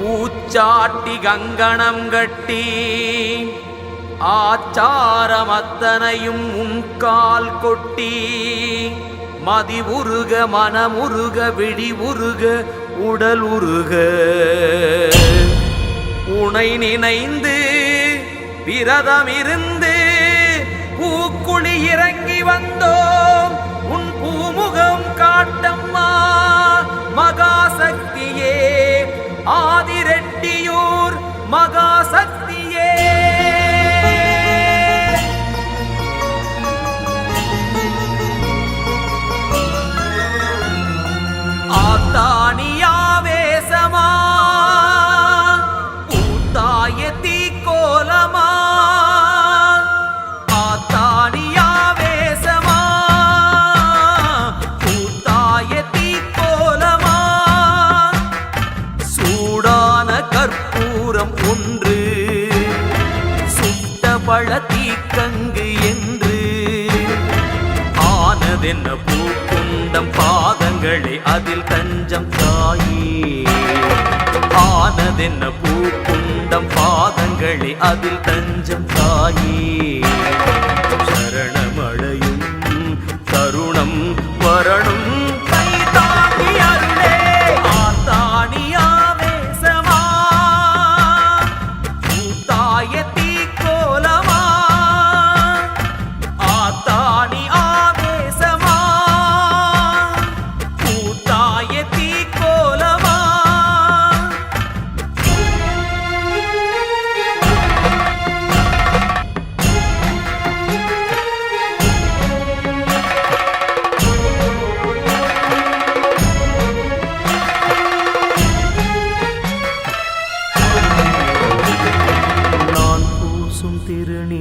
பூச்சாட்டி கங்கணம் கட்டி ஆச்சாரமத்தனையும் உன்கால் கொட்டி மதி உருக மனமுருக விழி உருக உடல் உருக. உனை நினைந்து விரதமிருந்து பூக்குழி இறங்கி வந்தோம். உன் பூமுகம் காட்டம்மா மகாசக்தியே. ஆதிரெட்டியூர் மகாசக்தியே. பூக்குண்டம் பாதங்களே அதில் தஞ்சம் தாயே. ஆனதென்ன பூ குண்டம் பாதங்களே அதில் தஞ்சம் தாயே.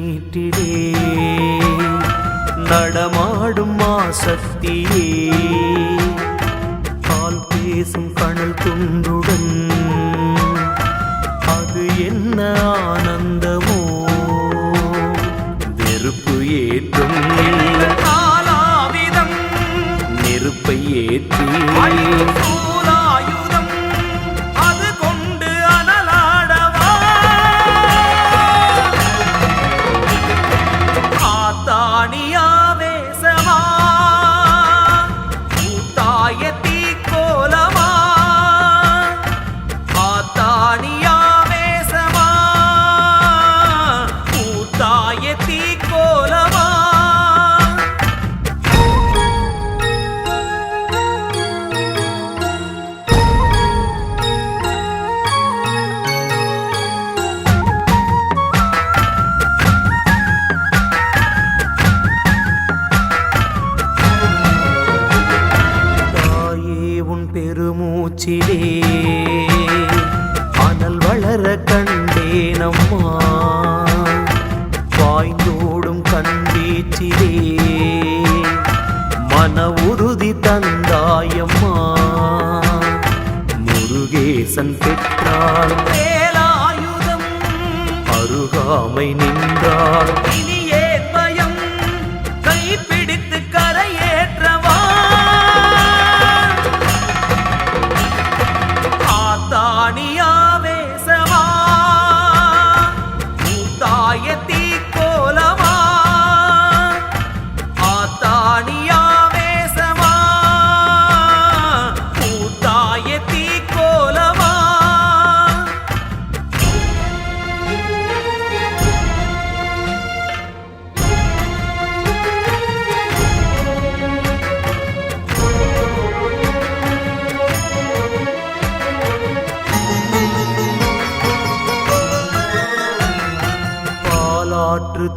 திருநீட்டிலே நடமாடும் மாசக்தியே பால் பேசும் கணல் துண்டுடன். அது என்ன ஆனந்தமோ. வெறுப்பு ஏற்றும் காலாவிதம். நெருப்பை ஏற்றி. முருகேசன் பெற்றாள் வேலாயுதம் அருகாமை நின்றாள்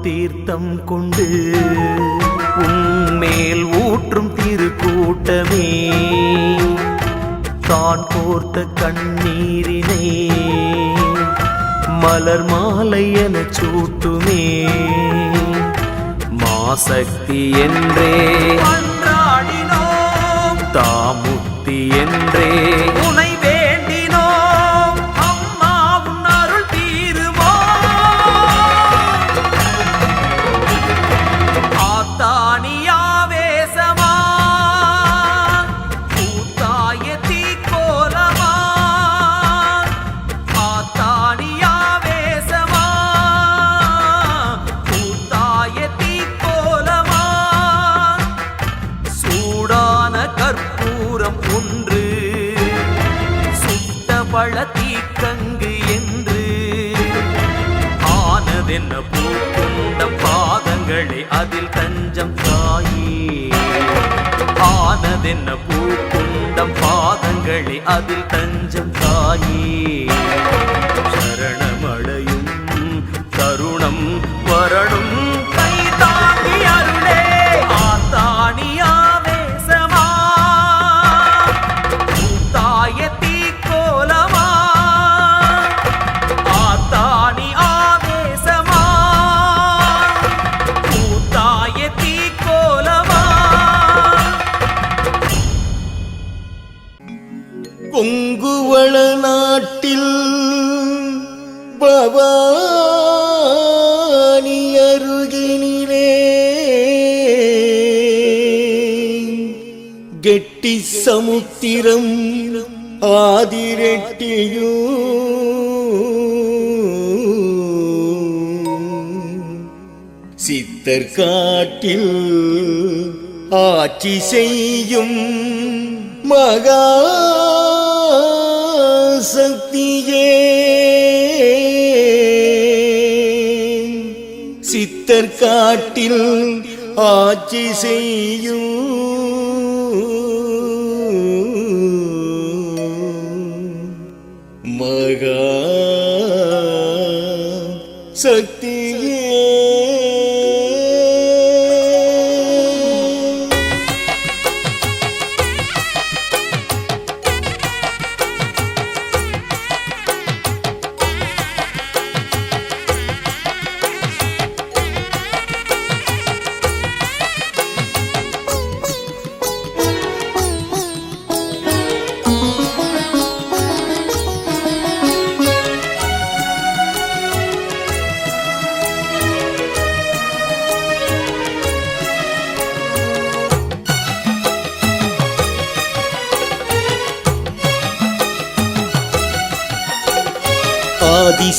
தீர்த்தம் கொண்டு உன்மேல் ஊற்றும் திருக்கூட்டமே. தான் கோர்த்த கண்ணீரினை மலர் மாலை என சூட்டுமே. மாசக்தி என்றே தாமுக்தி என்றே. உனை ஆனதென்ன பூக்குண்டம் பாதங்களே அதில் தஞ்சம் தாயே சமுத்திரம் ஆதிரெட்டியும் சித்தர் காட்டில் ஆட்சி செய்யும் மகா சக்தியே சித்தர் காட்டில் ஆட்சி செய்யும்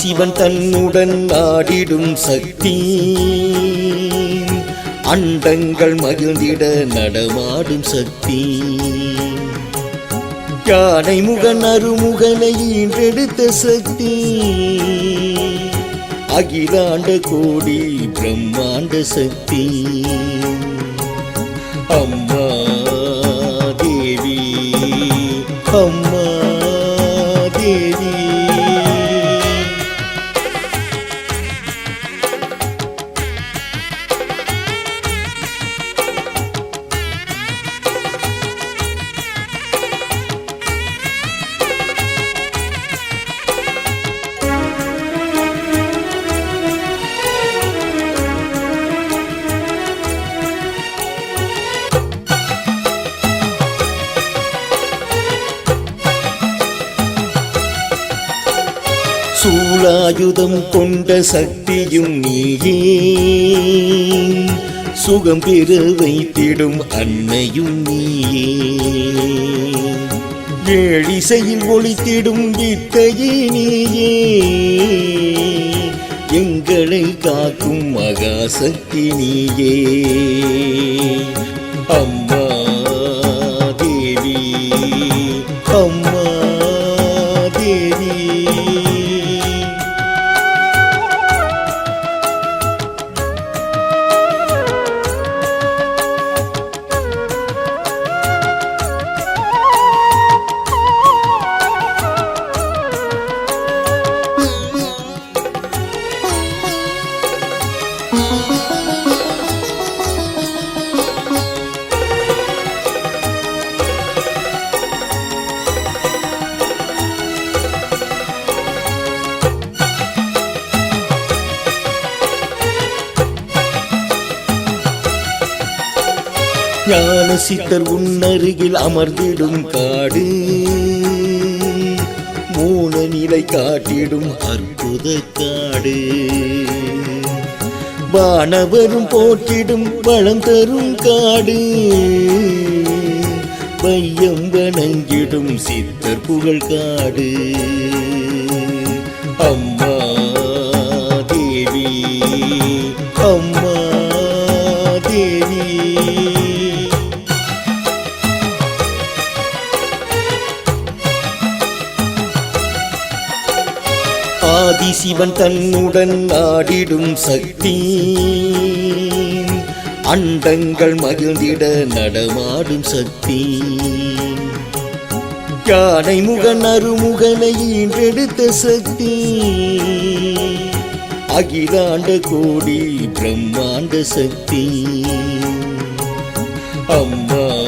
சிவன் தன்னுடன் நாடிடும் சக்தி. அண்டங்கள் மகிழ்ந்திட நடமாடும் சக்தி. யானை முகன் அருமுகனை ஈன்றெடுத்த சக்தி. அகிலாண்ட கோடி பிரம்மாண்ட சக்தி. அம்மா தேவி அம்மா. சூலாயுதம் கொண்ட சக்தியும் நீயே. சுகம் பெற வைத்திடும் அன்னையும் நீயே. ஏழிசையில் ஒளித்திடும் வித்தையே நீயே. எங்களை காக்கும் மகாசக்தி நீயே. அம்மா ஞான உன்னருகில் அமர்ந்திடும் காடு. மூல நிலை காட்டிடும் அற்புத காடு. வானவரும் போற்றிடும் பழம் தரும் காடு. பையம் வணங்கிடும் சித்தர் புகழ் காடு. அம்மா சிவன் தன்னுடன் நாடிடும் சக்தி. அண்டங்கள் மகிழ்ந்திட நடமாடும் சக்தி. யானை முகன் அருமுகனை ஈன்றெடுத்த சக்தி. அகிலாண்ட கோடி பிரம்மாண்ட சக்தி. அம்மா